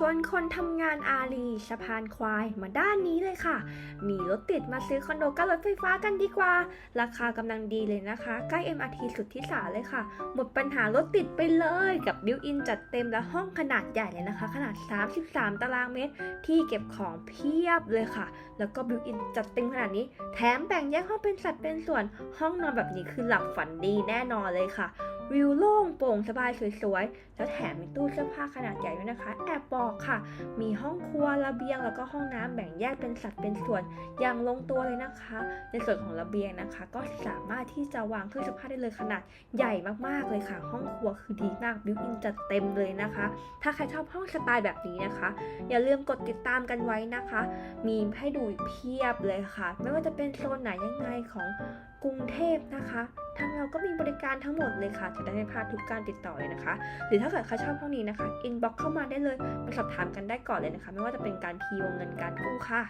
ชวนคนทำงานอารีสะพานควายมาด้านนี้เลยค่ะ มีรถติดมาซื้อคอนโดกับรถไฟฟ้ากันดีกว่า ราคากำลังดีเลยนะคะ ใกล้ MRT สุดที่สาเลยค่ะ หมดปัญหารถติดไปเลยกับบิวอินจัดเต็มและห้องขนาดใหญ่เลยนะคะ ขนาด 33 ตารางเมตร ที่เก็บของเพียบเลยค่ะ แล้วก็บิวอินจัดเต็มขนาดนี้ แถมแบ่งแยกห้องเป็นสัดเป็นส่วน ห้องนอนแบบนี้คือหลับฝันดีแน่นอนเลยค่ะ วิวโล่งโปร่งสบายสวยๆ แล้วแถมมีตู้เสื้อผ้าขนาดใหญ่ด้วยนะคะ แอบบอกค่ะ มีห้องครัวระเบียงแล้วก็ห้องน้ำแบ่งแยกเป็นสัดเป็นส่วนอย่างลงตัวเลยนะคะ ในส่วนของระเบียงนะคะ ก็สามารถที่จะวางเครื่องซักผ้าได้เลยขนาดใหญ่มากๆเลยค่ะ ห้องครัวคือดีมากบิวอินจัดเต็มเลยนะคะ ถ้าใครชอบห้องสไตล์แบบนี้นะคะ อย่าลืมกดติดตามกันไว้นะคะ มีให้ดูเพียบเลยค่ะ ไม่ว่าจะเป็นโซนไหนยังไงของกรุงเทพนะคะ ทางเราก็มีบริการทั้งหมดเลยค่ะ จะได้ไม่พลาดทุกการติดต่อเลยนะคะ หรือถ้าเกิดใครชอบช่องนี้นะคะอินบ็อกเข้ามาได้เลยมาสอบถามกันได้ก่อนเลยนะคะ ไม่ว่าจะเป็นการพีวงเงินการกู้ค่ะ